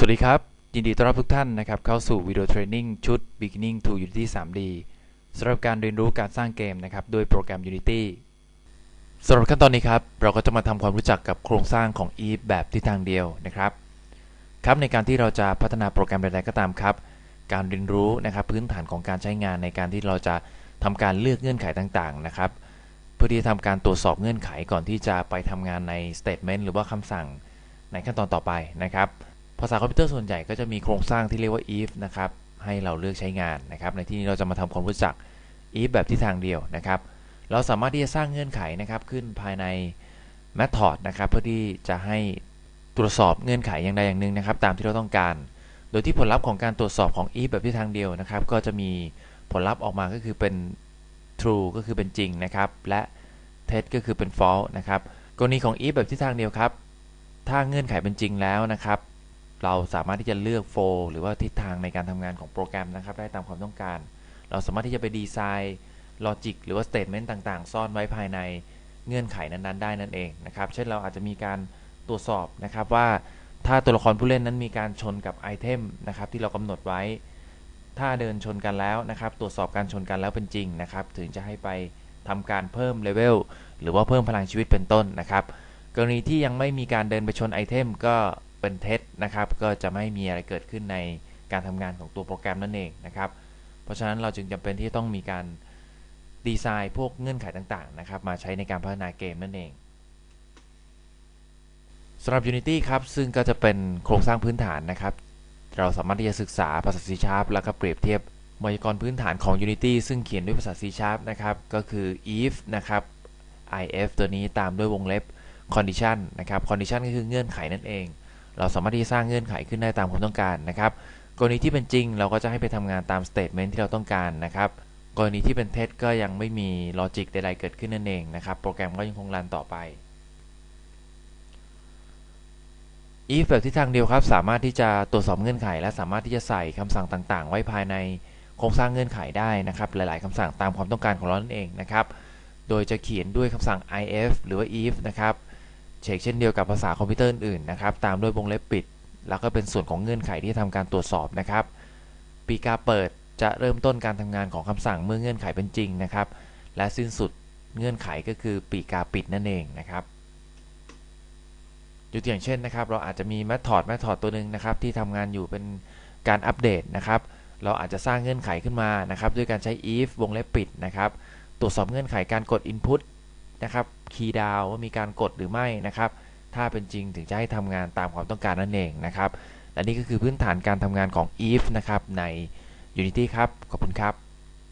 สวัสดีครับ ยินดีต้อนรับทุกท่านนะครับ เข้าสู่วิดีโอเทรนนิ่งชุด Beginning to Unity 3D สำหรับการเรียนรู้การสร้างเกมนะครับโดยโปรแกรม Unity สำหรับขั้นตอนนี้ครับ เราก็จะมาทำความรู้จักกับโครงสร้างของ Eve แบบทิศทางเดียวนะครับ ครับในการที่เราจะพัฒนาโปรแกรมใดๆก็ตามครับ การเรียนรู้นะครับพื้นฐานของการใช้งานในการที่เราจะทำการเลือกเงื่อนไขต่างๆนะครับ เพื่อที่จะทำการตรวจสอบเงื่อนไขก่อนที่จะไปทำงานใน statement หรือว่าคำสั่งในขั้นตอนต่อไปนะครับ ภาษาคอมพิวเตอร์ส่วนใหญ่ก็จะมีโครงสร้างที่เรียกว่า if นะครับ ให้เราเลือกใช้งานนะครับ ในที่นี้เราจะมาทำความรู้จัก if แบบที่ทางเดียวนะครับ เราสามารถที่จะสร้างเงื่อนไขนะครับ ขึ้นภายใน method นะครับ เพื่อที่จะให้ตรวจสอบเงื่อนไขอย่างใดอย่างหนึ่งนะครับ ตามที่เราต้องการ โดยที่ผลลัพธ์ของการตรวจสอบของ if แบบที่ทางเดียวนะครับ ก็จะมีผลลัพธ์ออกมาก็คือเป็น true ก็คือเป็นจริงนะครับ และ test ก็คือเป็น false นะครับ กรณีของ if แบบที่ทางเดียวครับ ถ้าเงื่อนไขเป็นจริงแล้วนะครับ เราสามารถที่จะเลือกโฟลหรือว่าทิศทางในการทำงานของโปรแกรมนะครับ ได้ตามความต้องการ เราสามารถที่จะไปดีไซน์ลอจิกหรือว่าสเตทเมนต์ต่างๆ ซ่อนไว้ภายในเงื่อนไขนั้นๆ ได้นั่นเองนะครับ เช่นเราอาจจะมีการตรวจสอบนะครับว่าถ้าตัวละครผู้เล่นนั้นมีการชนกับไอเทมนะครับที่เรากำหนดไว้ ถ้าเดินชนกันแล้วนะครับ ตรวจสอบการชนกันแล้วเป็นจริงนะครับ ถึงจะให้ไปทำการเพิ่มเลเวลหรือว่าเพิ่มพลังชีวิตเป็นต้นนะครับ กรณีที่ยังไม่มีการเดินไปชนไอเทมก็ เป็นเท็จนะครับ ก็จะไม่มีอะไรเกิดขึ้นในการทำงานของตัวโปรแกรมนั่นเองนะครับ เพราะฉะนั้นเราจึงจำเป็นที่ต้องมีการดีไซน์พวกเงื่อนไขต่างๆนะครับ มาใช้ในการพัฒนาเกมนั่นเองสำหรับ Unity ครับ ซึ่งก็จะเป็นโครงสร้างพื้นฐานนะครับ เราสามารถที่จะศึกษาภาษา C Sharp แล้วก็เปรียบเทียบไวยากรณ์พื้นฐานของ Unity ซึ่งเขียนด้วยภาษา C Sharp นะครับ ก็คือ if นะครับ if ตัวนี้ตามด้วยวงเล็บ condition นะครับ condition ก็คือเงื่อนไขนั่นเอง เราสามารถที่จะสร้างเงื่อนไขขึ้นได้ตามความต้องการนะครับ กรณีที่เป็นจริงเราก็จะให้ไปทำงานตาม statement ที่เราต้องการนะครับกรณีที่เป็นเท็จก็ยังไม่มีลอจิกใดๆเกิดขึ้นนั่นเองนะครับ โปรแกรมก็ยังคงรันต่อไป if แบบที่ทางเดียวครับ สามารถที่จะตรวจสอบเงื่อนไข และสามารถที่จะใส่คำสั่งต่างๆ ไว้ภายในโครงสร้างเงื่อนไขได้นะครับ หลายๆคำสั่งตามความต้องการของเรานั่นเองนะครับ โดยจะเขียนด้วยคำสั่ง if หรือว่า if นะครับ เช็คเช่นเดียวกับภาษาคอมพิวเตอร์อื่นๆนะครับ ตามด้วยวงเล็บปิด แล้วก็เป็นส่วนของเงื่อนไขที่ทำการตรวจสอบนะครับ ปีกาเปิดจะเริ่มต้นการทำงานของคำสั่งเมื่อเงื่อนไขเป็นจริงนะครับ และสิ้นสุดเงื่อนไขก็คือปีกาปิดนั่นเองนะครับยกตัวอย่างเช่นนะครับ เราอาจจะมี method method ตัวหนึ่งนะครับ ที่ทำงานอยู่เป็นการอัปเดตนะครับ เราอาจจะสร้างเงื่อนไขขึ้นมานะครับ ด้วยการใช้ if วงเล็บปิดนะครับ ตรวจสอบเงื่อนไขการกด input นะครับคีย์ดาวว่ามีการกดหรือไม่นะครับถ้าเป็นจริงถึงจะให้ทำงานตามความต้องการนั่นเองนะครับและนี่ก็คือพื้นฐานการทำงานของ if นะครับใน Unity ครับ ขอบคุณครับ